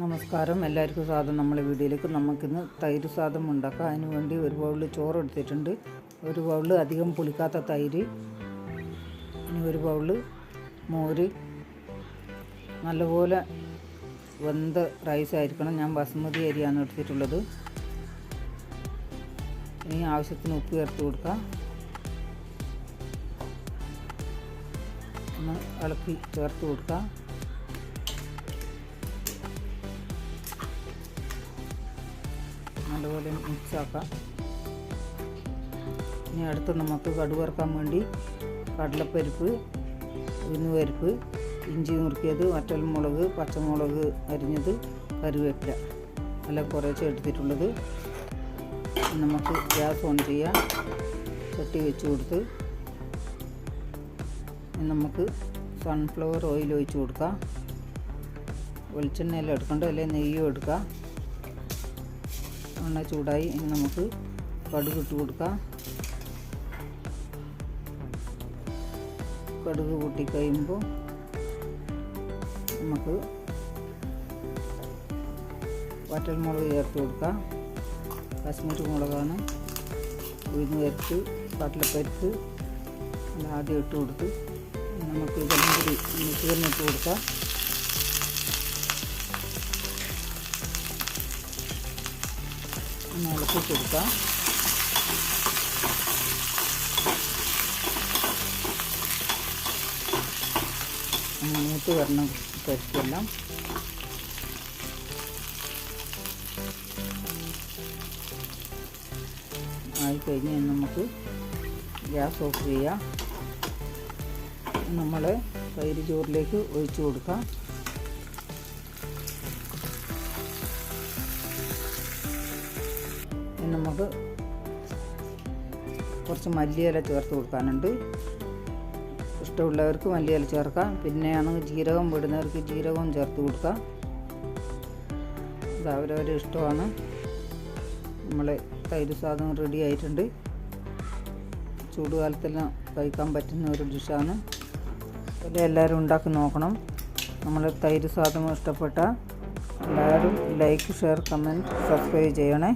നമസ്കാരം. എല്ലാവർക്കും സ്വാഗതം. നമ്മളെ വീഡിയോയിലേക്ക് നമുക്കിന്ന് തൈര് സാധനം ഉണ്ടാക്കാം. അതിന് വേണ്ടി ഒരു ബൗളിൽ ചോറ് എടുത്തിട്ടുണ്ട്. ഒരു ബൗളിൽ അധികം പുളിക്കാത്ത തൈര്. ഇനി ഒരു ബൗളിൽ മോര്. നല്ലപോലെ വെന്ത റൈസ് ആയിരിക്കണം. ഞാൻ ബസുമതി അരിയാണ് എടുത്തിട്ടുള്ളത്. ഇനി ആവശ്യത്തിന് ഉപ്പ് ചേർത്ത് കൊടുക്കാം. ഇളക്കി ചേർത്ത് കൊടുക്കാം. നല്ലപോലെ മിക്സ് ആക്കാം ഇനി അടുത്ത് നമുക്ക് കടുവറക്കാൻ വറുക്കാൻ വേണ്ടി കടലപ്പരിപ്പ് ഉഴുന്നുപരിപ്പ് ഇഞ്ചി മുറുക്കിയത് നുറുക്കിയത് വറ്റൽമുളക് പച്ചമുളക് അരിഞ്ഞത് കറിവേപ്പില. എല്ലാം കുറേശ്ശെ എടുത്തിട്ടുള്ളത്. നമുക്ക് ഗ്യാസ് ഓൺ ചെയ്യാം. ചട്ടി വെച്ച് കൊടുത്ത് നമുക്ക് സൺഫ്ലവർ ഓയിൽ ഒഴിച്ച് കൊടുക്കാം. വെളിച്ചെണ്ണയെല്ലാം എടുക്കണ്ട അല്ലെങ്കിൽ നെയ്യും എടുക്കാം. എണ്ണ ചൂടായി. ഇനി നമുക്ക് കടുക് ഇട്ട് കൊടുക്കാം. കടുക് കൂട്ടി കഴിയുമ്പോൾ നമുക്ക് വറ്റൽമുളക് ചേർത്ത് കൊടുക്കാം. കാശ്മീരി മുളകാണ്. ഉഴുന്ന് പരിപ്പ് കടലപ്പരിപ്പ് ആദ്യം ഇട്ട് കൊടുത്ത് നമുക്ക് ഇതെല്ലാം കൂടി മിക്സിയിലിട്ട് കൊടുക്കാം. ഒന്ന് ഇളക്കി ഒന്ന് മൂത്ത് വരണം പരിപ്പെല്ലാം ആയിക്കഴിഞ്ഞ് നമുക്ക് ഗ്യാസ് ഓഫ് ചെയ്യാം. നമ്മൾ തൈര് ചോറിലേക്ക് ഒഴിച്ചു കൊടുക്കാം. നമുക്ക് കുറച്ച് മല്ലിയില ചേർത്ത് കൊടുക്കാനുണ്ട്. ഇഷ്ടമുള്ളവർക്ക് മല്ലിയില ചേർക്കാം. പിന്നെ ആണെങ്കിൽ ജീരകം വിടുന്നവർക്ക് ജീരകവും ചേർത്ത് കൊടുക്കാം. ഇത് അവരവരുടെ ഇഷ്ടമാണ്. നമ്മൾ തൈര് സാധനം റെഡി ആയിട്ടുണ്ട്. ചൂടുകാലത്തെല്ലാം കഴിക്കാൻ പറ്റുന്ന ഒരു ഡിഷാണ് അതിൽ എല്ലാവരും ഉണ്ടാക്കി നോക്കണം. നമ്മൾ തൈര് സാധനം ഇഷ്ടപ്പെട്ട എല്ലാവരും ലൈക്ക് ഷെയർ കമന്റ് സബ്സ്ക്രൈബ് ചെയ്യണേ.